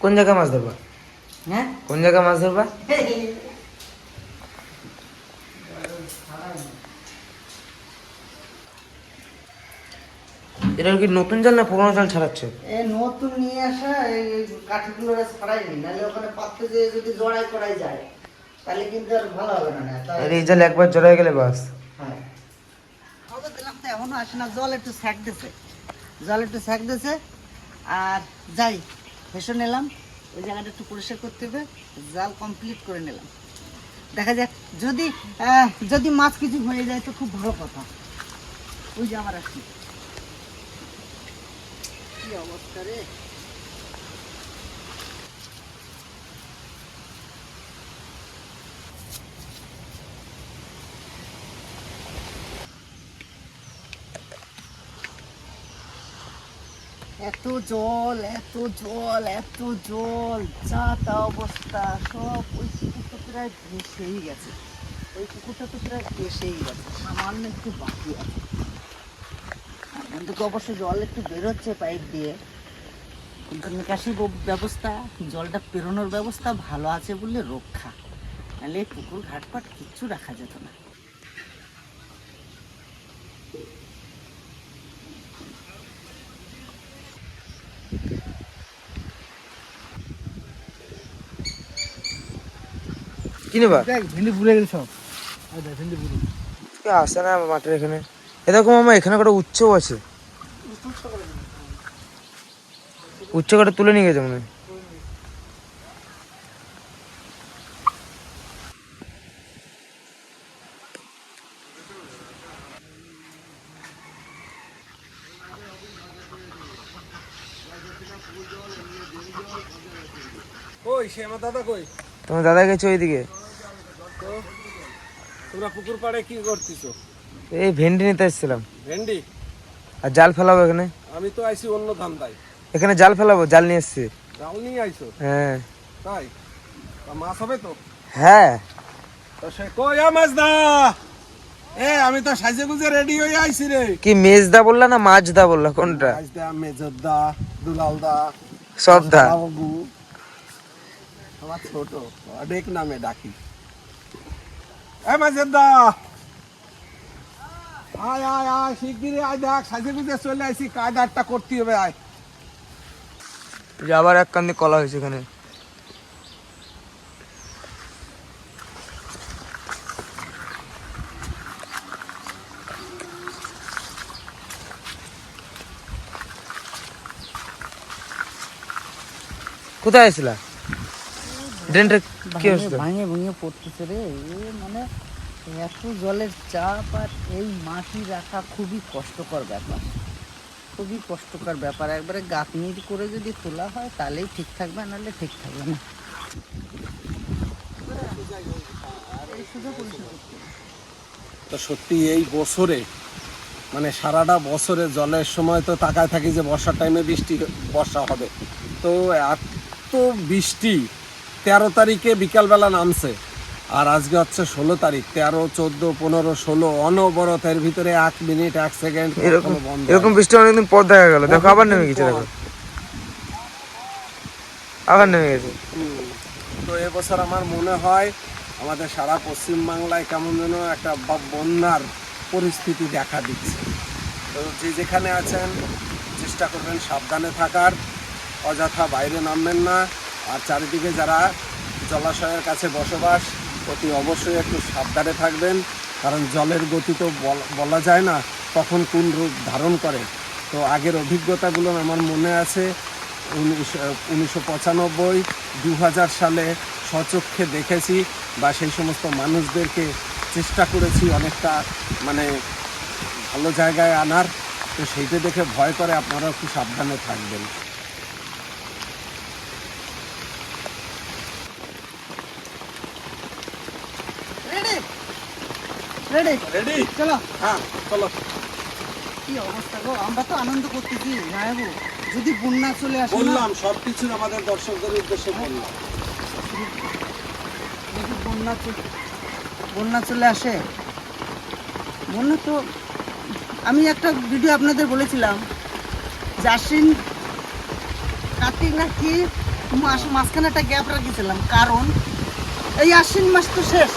কোন জায়গায় মাছ ধরবা? হ্যাঁ? কোন জায়গায় মাছ ধরবা? এটা কি নতুন জাল না পুরোনো জাল ছাড়াচ্ছ? এই নতুন নিয়ে আসা এই কাঠিগুলো ছাড়াইনি নাহলে ওখানে পাত্রে যদি জড়াই করাই যায়। তাহলে কিন্তু আর ভালো হবে না না তাই আর এই জাল একবার জড়াই গেলে বাস। হ্যাঁ। খবর দিলাম তো এখনও আসে না জল একটু স্যাক দিছে। জল একটু স্যাক দিছে আর যাই হেসে নিলাম ওই জায়গাটা একটু পরিষ্কার করতে হবে জাল কমপ্লিট করে নিলাম। দেখা যাক যদি আহ, যদি মাছ কিছু হয়ে যায় তো খুব ভালো কথা। ওই যে আমার আসি কি অবস্থা রে? এত জল এত জল এত জল, যা তা অবস্থা, সব ওই পুকুরটা প্রায় ভেসেই গেছে। ওই পুকুরটা তো প্রায় ভেসেই গেছে, সামান্য একটু বাকি আছে। এখন থেকে অবশ্য জল একটু বেরোচ্ছে পাইপ দিয়ে। কিন্তু নিকাশি ব্যবস্থা, জলটা পেরোনোর ব্যবস্থা ভালো আছে বলে রক্ষা। নাহলে পুকুর ঘাটপাট কিচ্ছু রাখা যেত না। কি নেবা? দেখ ভেন্ডি ভুলে গেল সব। ভেন্ডি কে আসে না মাঠের এখানে? এরকম আমার এখানে কটা উচ্চও আছে। উচ্চ কটা তুলে নিয়ে গেছে মনে হয়। তোমার দাদা গেছে ওইদিকে। তোমরা পুকুর পাড়ে কি করতেছো? এই ভেন্ডি নিতে এসেছিলাম। ভেন্ডি? আর জাল ফেলাবো এখানে? আমি তো আইছি অন্য ধান্দায়। এখানে জাল ফেলাবো জাল নিয়ে এসছি। জাল নিয়ে আইছো? হ্যাঁ। তাই? তা মাছ হবে তো? হ্যাঁ। তো সে কই মাছ দা? এ আমি তো সাজে গুজে রেডি হয়ে আইছি রে। কি মেজদা বললা না মাছদা বললা? কোনটা? মাছ দা মেজর দা দুলাল দা সবদা বাবু। আমার ছোট অনেক নামে ডাকি। এ মাঝের দা আয় আয় আয়, শিগগিরই আয় দেখ সাজে গুজে চলে আইছি কায়দারটা করতে হবে, আয়। যে আবার এক কান্দি কলা হয়েছে এখানে। কোথায় আসছিলা ড্রেনটা কি ভাঙে অবস্থা? ভাঙে ভেঙে পড়তেছে রে। এ মানে এত জলের চাপ আর এই মাটি রাখা খুবই কষ্টকর ব্যাপার। খুবই কষ্টকর ব্যাপার। একবারে গাঁথনি করে যদি তোলা হয় তাহলেই ঠিক থাকবে নাহলে ঠিক থাকবে না। তো সত্যি এই বছরে মানে সারাটা বছরে জলের সময় তো তাকায় থাকি যে বর্ষার টাইমে বৃষ্টি বর্ষা হবে। তো এত বৃষ্টি তেরো তারিখে বিকালবেলা নামছে। আর আজকে হচ্ছে ষোলো তারিখ তেরো চোদ্দ পনেরো ষোলো অনবরত এর ভিতরে এক মিনিট এক সেকেন্ড এরকম এরকম বৃষ্টি অনেকদিন পর দেখা গেল। দেখো আবার নেমে গেছে দেখো। আবার নেমে গেছে। তো এবছর আমার মনে হয় আমাদের সারা পশ্চিম বাংলায় কেমন যেন একটা বন্যার পরিস্থিতি দেখা দিচ্ছে। তো যে যেখানে আছেন চেষ্টা করবেন সাবধানে থাকার। অযথা বাইরে নামবেন না। আর চারিদিকে যারা জলাশয়ের কাছে বসবাস, অতি অবশ্যই একটু সাবধানে থাকবেন, কারণ জলের গতি তো বল- যায় না কখন কোন রূপ ধারণ করে। তো আগের অভিজ্ঞতাগুলো আমার মনে আছে উনিশশো পঁচানব্বই দু হাজার সালে স্বচক্ষে দেখেছি বা সেই সমস্ত মানুষদেরকে চেষ্টা করেছি অনেকটা মানে ভালো জায়গায় আনার। তো সেইটা দেখে ভয় করে আপনারা একটু সাবধানে থাকবেন রেডি রেডি রেডি চলো হ্যাঁ চলো কি অবস্থা গো? আমরা তো আনন্দ করতেছি যদি বন্যা চলে আসে বললাম সব কিছু আমাদের দর্শকদের উদ্দেশ্যে বললাম। যদি বন্যা চলে বন্যা চলে আসে? বন্যা তো আমি একটা ভিডিও আপনাদের বলেছিলাম যে আশ্বিন কার্তিক না কি মাস মাঝখানে একটা গ্যাপ রাখিয়েছিলাম কারণ এই আশ্বিন মাস তো শেষ।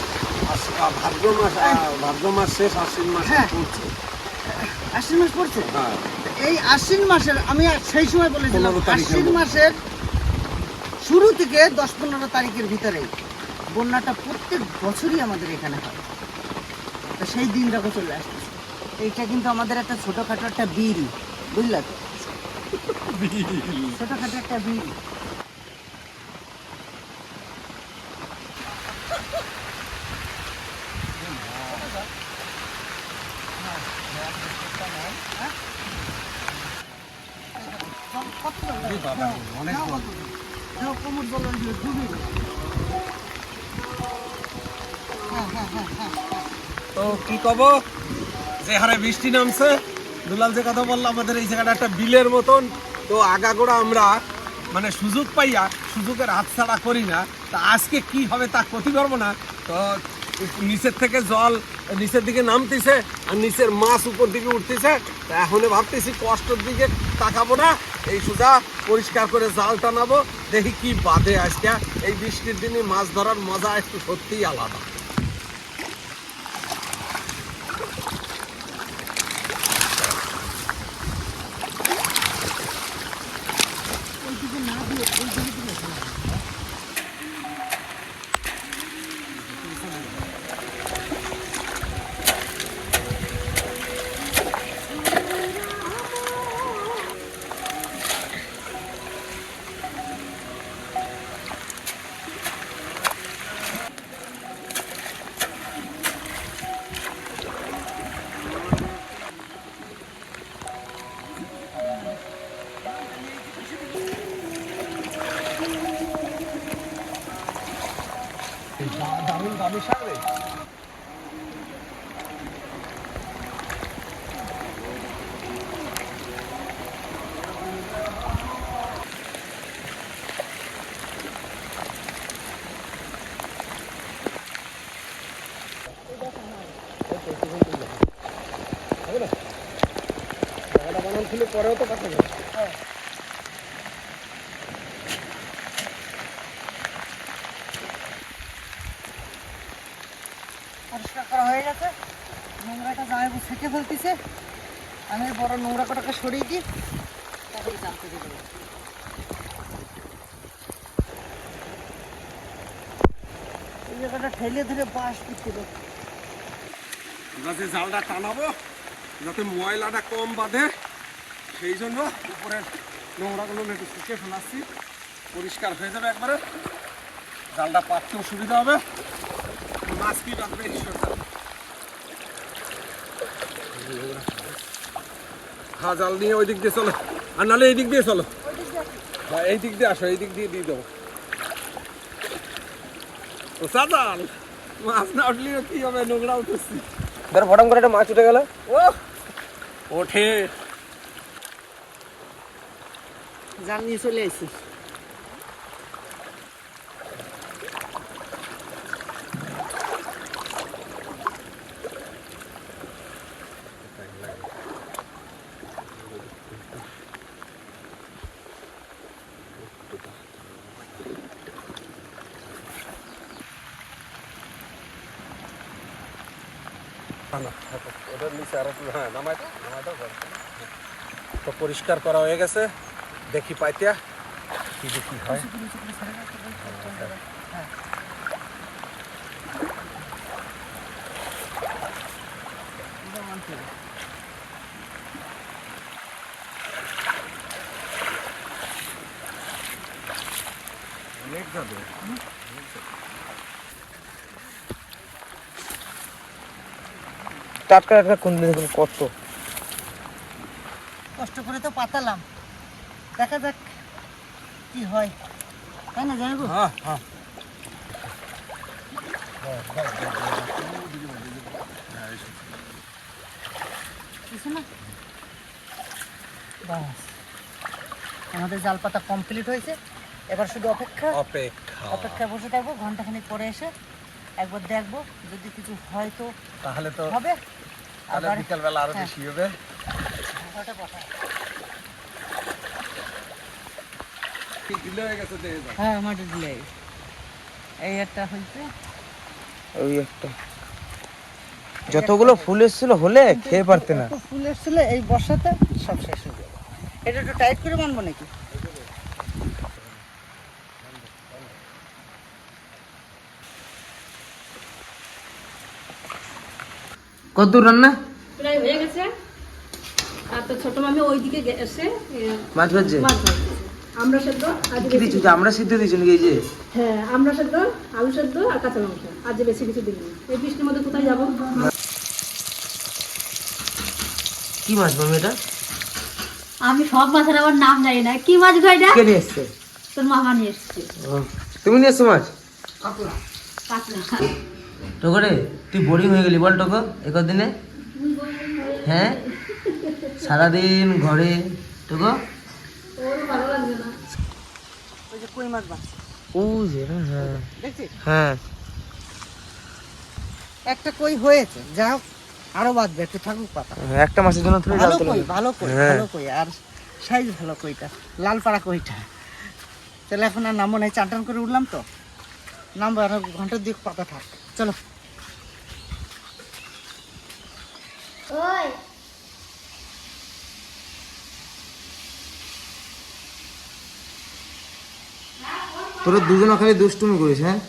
ভাদ্র মাস ভাদ্র মাস শেষ আশ্বিন মাস হ্যাঁ। পড়ছে। আশ্বিন মাস পড়ছে? হ্যাঁ। এই আশ্বিন মাসের আমি সেই সময় বলেছিলাম আশ্বিন মাসের শুরু থেকে দশ পনেরো তারিখের ভিতরে বন্যাটা প্রত্যেক বছরই আমাদের এখানে হয়। তো সেই দিনটাকে চলে আসছে এইটা কিন্তু আমাদের একটা ছোটোখাটো একটা বিল বুঝলা তো? ছোটোখাটো একটা বিল অনেক বড়। দেখো, কোমর জল হয়ে ডুবে গেল। হ্যাঁ হ্যাঁ হ্যাঁ হ্যাঁ হ্যাঁ। তো কি কব? যে হারে বৃষ্টি নামছে, দুলাল যে কথা বলল, আমাদের এই জায়গাটা একটা বিলের মতন। তো আগাগোড়া আমরা মানে সুযোগ পাইয়া, সুযোগের হাতছাড়া করি না। তা আজকে কি হবে তা ক্ষতি পারব না। তো নিচের থেকে জল নিচের দিকে নামতেছে, আর নিচের মাছ উপর দিকে উঠতেছে। এখন ভাবতেছি কষ্টের দিকে তাকাবো না। এই সোজা পরিষ্কার করে জাল টানাবো। দেখি কি বাদে আজকে। এই বৃষ্টির দিনে মাছ ধরার মজা একটু সত্যিই আলাদা। ছিল পরেও তো কথা যাবে পরিষ্কার করা হয়ে গেছে। নোংরাটা জামাইবু ছেঁকে ফেলতেছে। আমি বড় নোংরা কটাকে সরিয়ে দিই। তারপরে জানতে দেবো। এই জায়গাটা ঠেলে ধরে আমরা যে জালটা টানাবো যাতে ময়লাটা কম বাঁধে। সেই জন্য উপরের নোংরাগুলো একটু শুকিয়ে ফেলাচ্ছি পরিষ্কার হয়ে যাবে একবারে। জালটা পাততেও সুবিধা হবে। মাছ কি বাঁধবে। হ্যাঁ জাল নিয়ে ওই দিক দিয়ে চলো। আর নাহলে এই দিক দিয়ে চলো। হ্যাঁ এই দিক দিয়ে আসো এই দিক দিয়ে দিয়ে দেবো। ও সাদাল মাছ না উঠলেও কি হবে? নোংরা উঠেছি। ধর ফটাম করে একটা মাছ উঠে গেল। ও ওঠে। জাল নিয়ে চলে আসি ওটার নিচে আর একটু হ্যাঁ নামাই দাও নামাই দাও ব্যাস। তো পরিষ্কার করা হয়ে গেছে দেখি পাইতিয়া কি দেখি হয়। টাটকা টাটকা কোন দিন কষ্ট? কষ্ট করে তো পাতালাম। দেখা যাক কি হয়। তাই না জানাব হ্যাঁ হ্যাঁ। আমাদের জাল পাতা কমপ্লিট হয়েছে। এবার শুধু অপেক্ষা। অপেক্ষা। অপেক্ষায় বসে থাকব ঘন্টাখানিক পরে এসে একবার দেখব যদি কিছু হয় তো তাহলে তো হবে। তাহলে বিকালবেলা আরও হ্যাঁ। বেশি হবে। হয়ে গেছে হ্যাঁ মাটি দিলে এই একটা হয়েছে। ওই একটা। যতগুলো ফুল এসেছিল হলে খেয়ে পারতে না। ফুল এসেছিল এই বর্ষাতে সব শেষ হয়ে যাবে। এটা একটু টাইট করে বানবো নাকি? কত রান্না? প্রায় হয়ে গেছে। আর তো ছোট মামি ওইদিকে এসে মাছ ভাজছে? মাছ ভাজতেছে। আমরা সেদ্ধ আজ কি দিচ্ছ? যে আমরা সিদ্ধ দিচ্ছি নাকি এই যে? হ্যাঁ আমরা সেদ্ধ আলু সেদ্ধ আর কাঁচা মাংস। আজ বেশি কিছু দিইনি। এই বৃষ্টির মধ্যে কোথায় যাব? কি মাছ মামি এটা? আমি সব মাছের আবার নাম জানি না। কি মাছ গো এটা? কে নিয়ে এসছে? তোর মামা নিয়ে এসছে। ও, তুমি নিয়ে এসছো মাছ? কাতলা টোকরে তুই বোরিং হয়ে গেলি বল টোকো একর দিনে হ্যাঁ? সারাদিন ঘরে টোকো ওর ভালো লাগবে না ওই যে কই মাছ বাঁচছে ও যে হ্যাঁ দেখছিস হ্যাঁ। একটা কই হয়েছে যা হোক আরও বাঁচবে একটু থাকুক পাতা। একটা মাছের জন্য তুমি ভালো কই ভালো কই হ্যাঁ। ভালো কই আর সাইজ ভালো কইটা লাল পাড়া কইটা। তাহলে এখন আর নামবো নাই চান টান করে উঠলাম তো। নামবো আর ঘণ্টার দিক পাতা থাক। চলো। তোরা দুজনে খালি দুষ্টুমি করিস হ্যাঁ?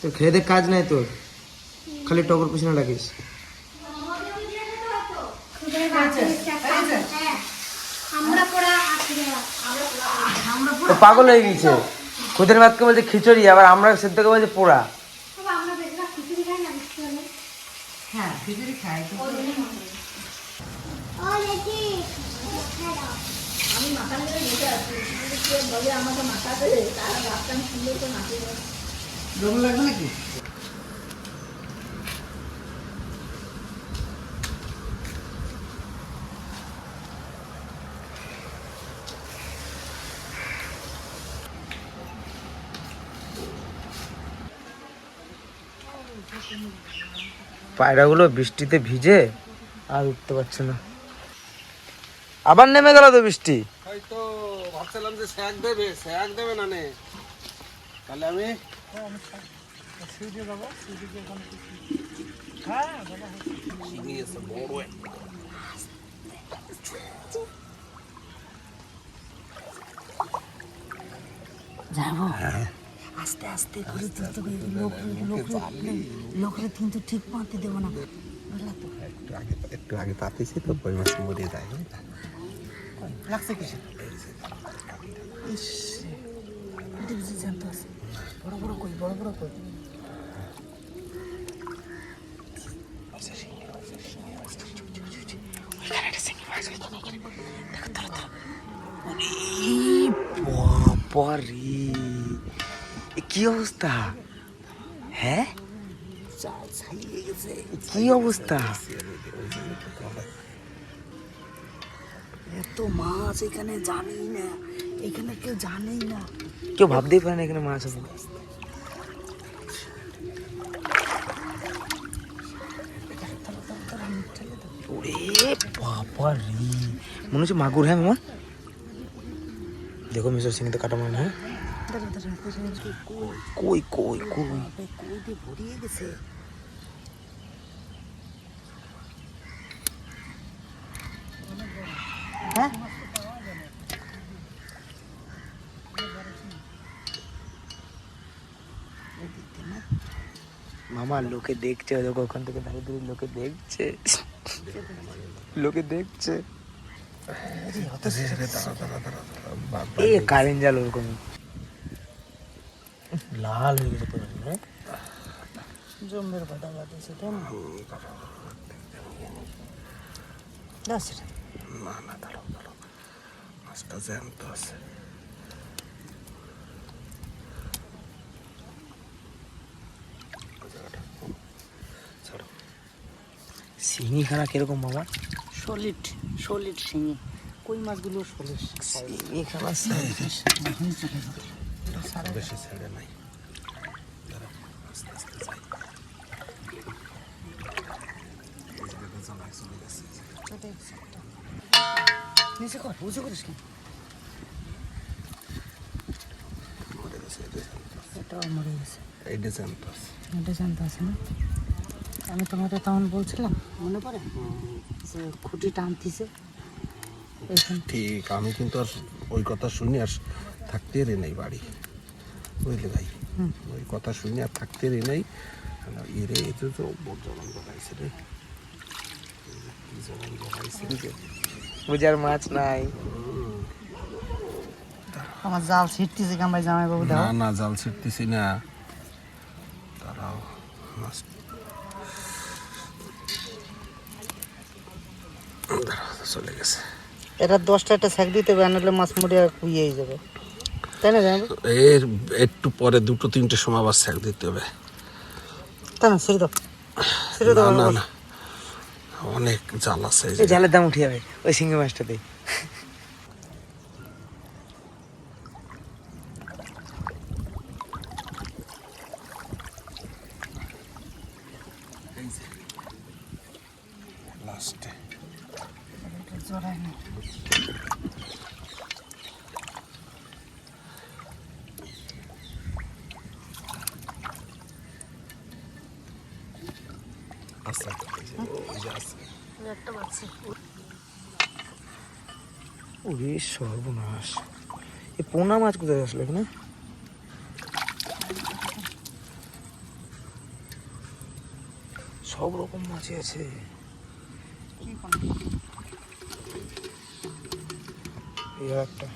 তোর খেয়ে কাজ নাই তোর। খালি টগর পিছনে লাগিস তো পাগল হয়ে গেছে। খুদের ভাতকে বলছে খিচুড়ি আবার আমরা সেদ্ধকে বলছে পোড়া। হ্যাঁ খিচুড়ি খাই লাগবে নাকি? পায়রাগুলো বৃষ্টিতে ভিজে আর উঠতে পারছে না। আবার নেমে গেল তো বৃষ্টি। যে স্যাক দেবে স্যাক দেবে না নে তাহলে আমি যাব আস্তে আস্তে করে তুলতে হবে লোক লোকরে লোকরে কিন্তু ঠিক পাতে দেবো না বুঝলা তো একটু আগে একটু আগে পাতিছি তো কই মাছ মরে যায় লাগছে কিসে ইস এটা কিছু জানতে আছে। বড় বড় কই বড় বড় কই? বাবারে। কি অবস্থা? হ্যাঁ? কি অবস্থা? এত মাছ এখানে জানি না। এখানে কেউ জানেই না। কেউ ভাবতেই পারে না এখানে মাছ আছে। ওরে বাবা রে। মনে হচ্ছে মাগুর হ্যাঁ মামা? দেখো মিশর সিং তো কাটা মানে হ্যাঁ? দাঁড়া কই কই কই? কই ভরিয়ে গেছে হ্যাঁ? মামা লোকে দেখছে দেখো ওখান থেকে দাঁড়িয়ে দাঁড়িয়ে লোকে দেখছে। লোকে দেখছে। এ কারেন্ট জাল ওরকম। লাল হয়ে গেছে পুরো জমের বাটা বাটিছে তাই না? সেটা না না দাঁড়াও মাছটা জ্যান্ত আছে শিঙি খানা কীরকম মামা সলিড সলিড শিঙি কই মাছগুলো? সলিড শিঙি খানা বেশি ছেড়ে নাই আস্তে আস্তে নিচে কর উঁচু করিস কেন? আমি তোমাকে তখন বলছিলাম মনে পড়ে? যে খুঁটি টানতিছে ঠিক আমি কিন্তু আর ওই কথা শুনি আর থাকতে রে নাই বাড়ি। বুঝলি ভাই? ওই কথা শুনি আর থাকতে রে নাই। এরে এই তো বহুত জমান বানাইছে রে। বানাইছে রে। বুঝার মাছ নাই। আমার জাল ছিটতেছে কামাই জামাই বাবু না দাও না জাল ছিটতেছি না। তারাও মাছ। দাঁড়াও, চলে গেছে। এটা দশটা একটা শাক দিতে হবে আনলে মাছ মরিয়া কুইয়ে যাবে। তাই না এর একটু পরে দুটো তিনটে সময় আবার স্যাক দিতে হবে। তাই না ছেড়ে দাও। ছেড়ে দাও না না না। অনেক জাল আছে এই। জালের দাম উঠে যাবে ওই সিঙ্গি মাছটাতে লাস্টে এটা জড়ায় না আছে এই যে, এই যে আছে একটা বাচ্চা ওরে সর্বনাশ। এই পোনা মাছ কোথায় আসলো এখানে? সব রকম মাছই আছে। একটা।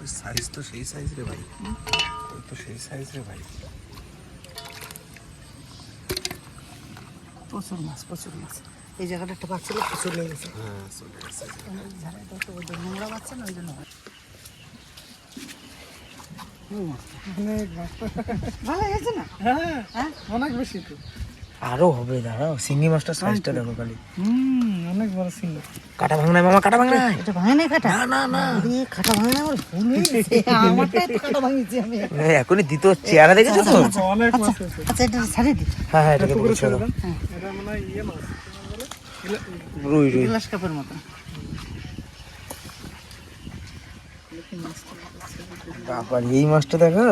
ওই সাইজ তো সেই সাইজ রে ভাই। ওই তো সেই সাইজ রে ভাই। প্রচুর মাছ প্রচুর মাছ এই জায়গাটা একটা বাচ্চা প্রচুর লেগে গেছে হ্যাঁ নোংরা বাচ্চা না ওই জন্য হয়। ভালো হয়েছে না হ্যাঁ অনেক বেশি তো আরও হবে দাঁড়াও সিঙ্গি মাছটা সাইজটা দেখো খালি। হুম অনেক বড় ছিল কাটা ভাঙনায় মামা কাটা ভাঙনায় এটা ভাঙে নাই কাটা? না না না। কাটা ভাঙে না আমার ভুল হয়ে গেছে আমারটাই তো কাটা ভাঙিয়েছি আমি। এখনই দ্বিতীয় চেহারা দেখেছ তো? অনেক মাছ আছে। আচ্ছা এটা ছাড়িয়ে দিই। হ্যাঁ হ্যাঁ এটাকে এটা মনে ইয়ে মাছ। রুই রুই। গ্লাস কাপের মতো। বাবার এই মাছটা দেখো।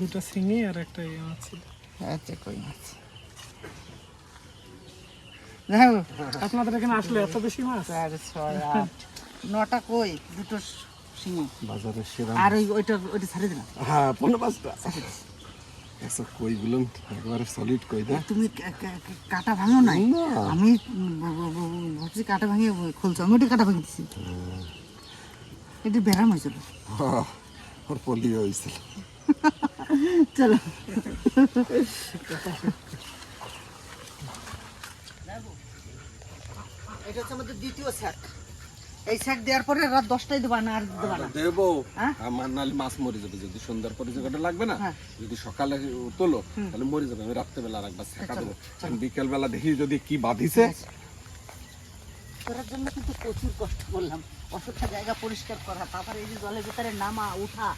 দুটো শিঙি আর একটা ইয়ে মাছ ছিল। আচ্ছা কই মাছ দেখো আপনাদের এখানে আসলে এত বেশি মাছ? চার ছয় আট নটা কই? দুটো শিঙি। বাজারে সেরা আর ওই ওইটা ওইটা দিলাম। হ্যাঁ পনেরো পাঁচটা। আচ্ছা কই একবারে সলিড কই দে। তুমি কাটা ভাঙো নাই? আমি ভাবছি কাটা ভাঙিয়ে খুলছো। আমি ওটা কাটা ভাঙি দিছি। এটা ব্যারাম হয়েছিল। হ্যাঁ, ওর পলি হয়েছিল। চলো। এটা হচ্ছে আমাদের দ্বিতীয় শাক। এই শাক দেওয়ার পরে রাত দশটায় দেবা না আর দেবা না? দেবো। হ্যাঁ? আমার নাহলে মাছ মরে যাবে যদি সন্ধ্যার পরে জায়গাটা লাগবে না হ্যাঁ। যদি সকালে তোলো তাহলে মরে যাবে আমি রাত্রেবেলা আর একবার শেখা দেবো। বিকেল বেলা দেখি যদি কি বাঁধিছে। করার জন্য কিন্তু প্রচুর কষ্ট করলাম। অসুখটা জায়গা পরিষ্কার করা তারপরে এই যে জলের ভিতরে নামা উঠা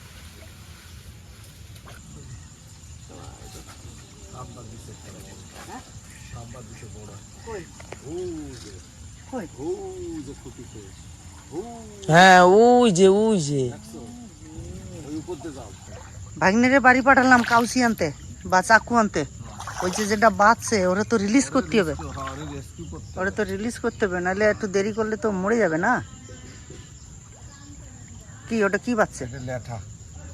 হ্যাঁ? কই? কই? ও যে খুঁটিতে হ্যাঁ ওই যে ওই যে। ওই উপর যাও। ভাগ্নেরে বাড়ি পাঠালাম কাউসি আনতে বা চাকু আনতে। ওই যে যেটা বাঁচছে ওরা তো রিলিজ করতে হবে। ওরা তো রিলিজ করতে হবে নাহলে একটু দেরি করলে তো মরে যাবে না। কি ওটা কি বাচ্চা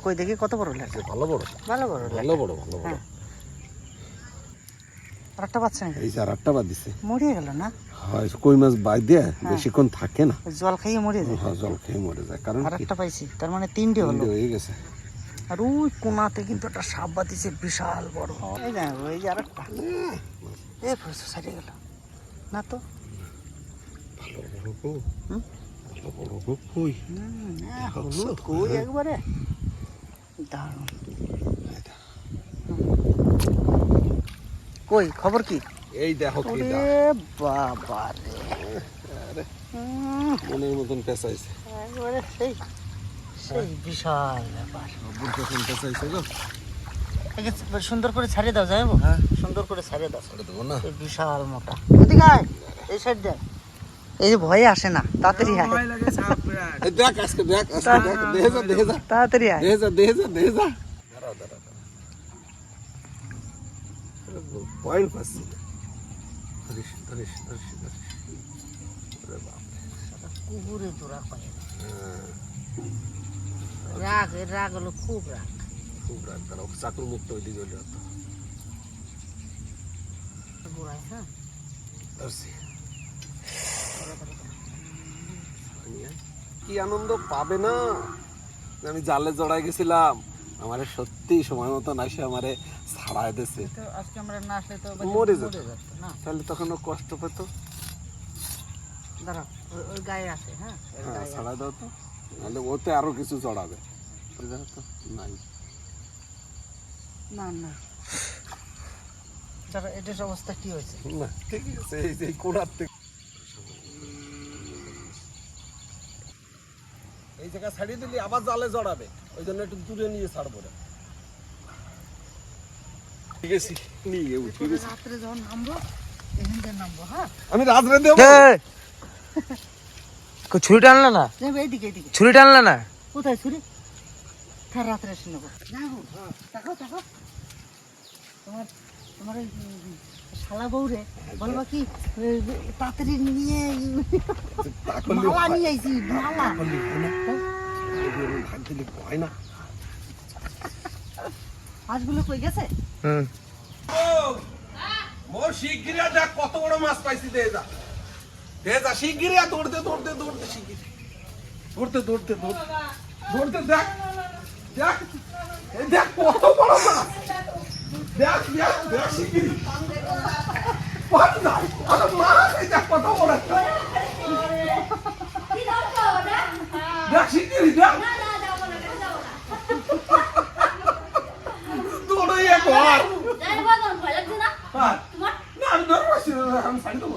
কই দেখি কত বড় লেখা ভালো বড়। ভালো বড় ভালো বড় ভালো বড়। একটা বাচ্চা? এই আর একটা বাদ দিছে মরিয়ে গেল না? হয় কই মাছ বাদ দিয়ে বেশিক্ষণ থাকে না। জল খাইয়ে মরিয়ে যায়। হ্যাঁ, জল খেয়ে মরে যায়। কারণ আর একটা পাইছি তার মানে তিনটে হলো। হয়ে গেছে। আর ওই কোনাতে কিন্তু একটা সাপ বাতিছে বিশাল বড়। এই না ওই যে আর একটা। এ ফুসু সারিয়ে গেল। না তো? ভালো বড় গো ভালো বড় গো কই হুম, হলুদ কই একবারে? দারুণ। কই খবর কি? এই দেখো কি বাবা রে। মনের মতন পেঁচাইছে। একবারে সেই সেই বিশাল ব্যাপার। বুঝতে শুনতে চাইছে গো। সুন্দর করে ছাড়িয়ে দাও যাই হ্যাঁ। সুন্দর করে ছাড়িয়ে দাও। এটা দেবো না। বিশাল মোটা। ওদিকে এই সাইড দেখ। এই যে ভয়ে আসে না তাড়াতাড়ি আয়। দেখ আজকে দেখ আজকে দেখ। দেখে যা দেখে যা। তাড়াতাড়ি আয়। যা দেখে যা যা দাঁড়াও দাঁড়াও পয়েন্ট পাচ্ছি না ধরিস ধরিস ধরিস ধরিস ওরে বাপ কুকুরে জোড়া পায় রাগ এর রাগ হলো খুব রাগ। খুব রাগ দাঁড়াও চাকুর মুক্ত গোড়ায় হ্যাঁ? ধরছি কি আনন্দ পাবে না? আমি জালে জড়াই গেছিলাম। আমারে সত্যি সময় মতো না সে আমারে ছাড়াই দিছে। আজকে আমরা না আসলে তো মরে যেত। তাহলে তখন ও কষ্ট পেত। দাঁড়াও ওই- গায়ে আসে হ্যাঁ? হ্যাঁ ছাড়াই দাও তো। নাহলে ওতে আরও কিছু চড়াবে। তো নাই। না না। দাঁড়া এটার অবস্থা কি হয়েছে? না ঠিকই আছে এই যে কোড়ার থেকে এই জায়গা ছাড়িয়ে দিলি আবার জালে জড়াবে। ওই জন্য একটু দূরে নিয়ে ছাড়বো না। রাত্রে হ্যাঁ? দেবো। ছুরি টানলে না? এইদিকে এইদিকে। ছুরি টানলে না? কোথায় ছুরি? তার রাত্রে তোমার তোমার শালা বউরে বলবা কি তাড়াতাড়ি নিয়ে মালা নিয়ে আইছি মালা। হয় না। হয় মাছগুলো কই গেছে? হুম মোর শিগগিরিয়া দেখ কত বড় মাছ পাইছি দে যা দে যা শিগগিরিয়া দৌড়তে দৌড়তে দৌড়তে শিগগিরি দৌড়তে দৌড়তে দৌড়তে। দৌড়তে দেখ দেখ এই দেখ কত বড় মাছ। দেখ দেখ দেখ শিগগিরি পাঁচ না আরে দেখ কত বড় একটা। দেখ শিগগিরি দেখ দৌড়ে একবার হ্যাঁ। না আমি না আমি সাইড দেবো।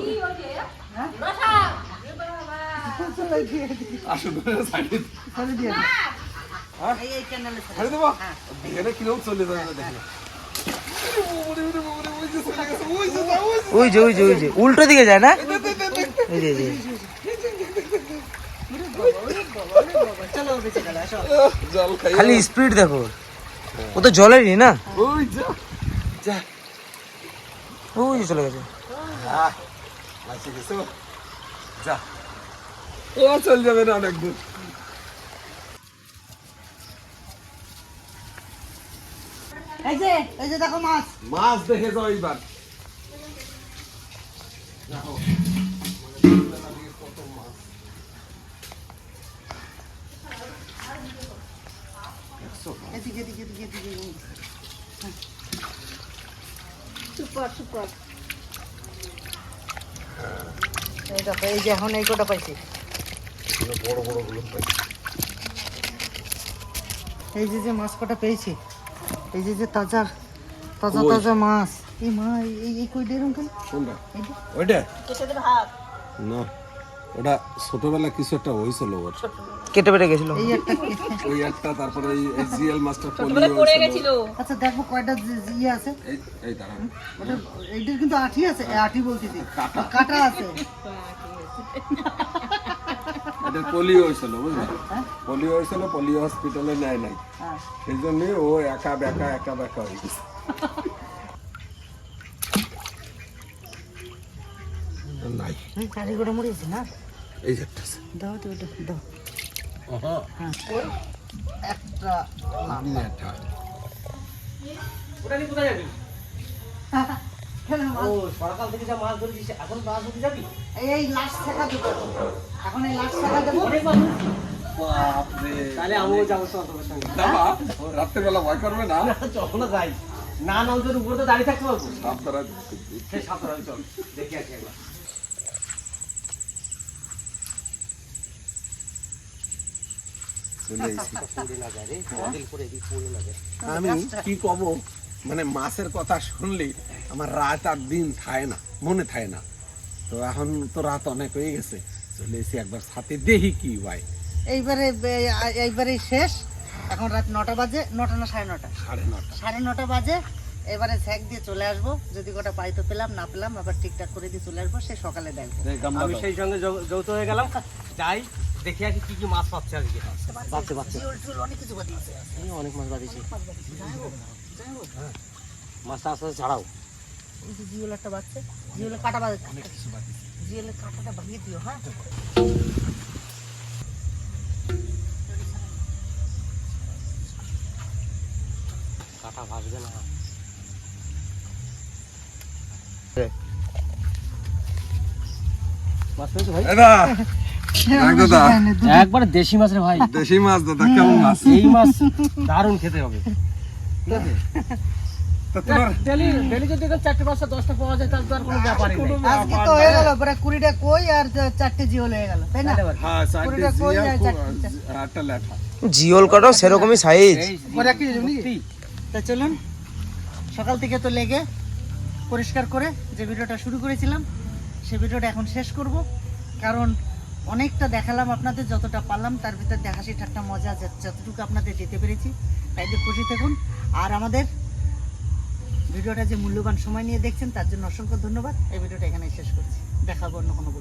আসুন সাইড দিয়ে হ্যাঁ? দেবো? কীরকম চলে যাবে না দেখি। ওই ওই ওই উল্টো দিকে যায় না? খালি স্পিড দেখো। ও তো জলেরই না? ওই যা চলে গেছে। যা। ও চল যাবে না অনেক দূর এই যে এই যে দেখো মাছ। মাছ দেখে যাও এইবার। এই দেখো এই যে এখন এই কটা পাইছি। বড় বড়গুলো পাইছি। এই যে যে মাছ কটা পেয়েছি। এই যে যে তাজা তাজা? তাজা মাছ। এই মা এই এই কই দেরম কেন কোনটা? ওইটা? কেটে হাত। না ওটা ছোটবেলা কিছু একটা হয়েছিল ওর। কেটে পেটে গেছিল। এই একটা ওই একটা তারপরে এই জিএল মাস্টার পড়ে গেছিল। আচ্ছা দেখো কয়টা ইয়ে আছে। এই এই দাঁড়া ওটা এইটার কিন্তু আঠি আছে আঠি বলতেছি কাটা। আছে। এটা পোলিও হয়েছিল বুঝলি? পোলিও হয়েছিল পোলিও হসপিটালে নেয় নাই। সেই জন্যই ও একা বেকা একা বেকা হয়ে গেছে। নাই। এই চারি মরেছে না? এই যে দাও তো ওটা দাও। হ্যাঁ। ওই একটা। আপনি একটা। কেন মাছ? এই লাশ শেখা দেবো এখন এই লাশ শেখা দেবো বাপরে। যাবা? ও রাত্রেবেলা ভয় করবে না চলো যাই না না ওদের উপরে তো দাঁড়িয়ে থাকতে পারব আপনারা সে সাবধানে চল দেখে আসি একবার চলে এসেছি। পড়ে না যায় রে মডেল করে দিই পড়ে না যায় আমি কি কব মানে মাছের কথা শুনলে আমার রাত আর দিন থাকে না মনে থাকে না। তো এখন তো রাত অনেক হয়ে গেছে চলে এসে একবার সাথে দেখি কি ভাই এইবারে এইবারে শেষ। এখন রাত নটা বাজে নটা না সাড়ে নটা? সাড়ে নটা। সাড়ে নটা বাজে এবারে স্যাক দিয়ে চলে আসব। যদি কটা পাই তো পেলাম না পেলাম আবার ঠিকঠাক করে দিয়ে চলে আসব সে সকালে দেখব। আমি সেই সঙ্গে যৌথ হয়ে গেলাম। যাই দেখে আসি কি কি মাছ পাচ্ছে আজকে। পাচ্ছে পাচ্ছে অনেক কিছু বাদিয়েছে অনেক মাছ বাঁধিয়েছে মাছটা আস্তে আস্তে ছাড়াও। জিওল একটা বাচ্চা জিওলের কাটা জিওলের কাঁটাটা ভাঙিয়ে দিও হ্যাঁ? কাটা ভাসবে না। মাছ ভাই? দাদা দাদা। একবার দেশি মাছ রে ভাই। দেশি মাছ দাদা কেমন মাছ? এই মাছ দারুণ খেতে হবে। জিওল হয়ে গেল তাই না? হ্যাঁ চারটে কুড়িটা কই আর চারটে জিওল কাটাও সেরকমই সাইজ চলুন সকাল থেকে তো লেগে। পরিষ্কার করে যে ভিডিওটা শুরু করেছিলাম সে ভিডিওটা এখন শেষ করব। কারণ অনেকটা দেখালাম আপনাদের, যতটা পারলাম, তার ভিতর সেই ঠাট্টা মজা যত- যতটুকু আপনাদের যেতে পেরেছি, তাই দিয়ে খুশি থাকুন। আর আমাদের ভিডিওটা যে মূল্যবান সময় নিয়ে দেখছেন, তার জন্য অসংখ্য ধন্যবাদ। এই ভিডিওটা এখানে শেষ করছি। দেখাবো অন্য কোনো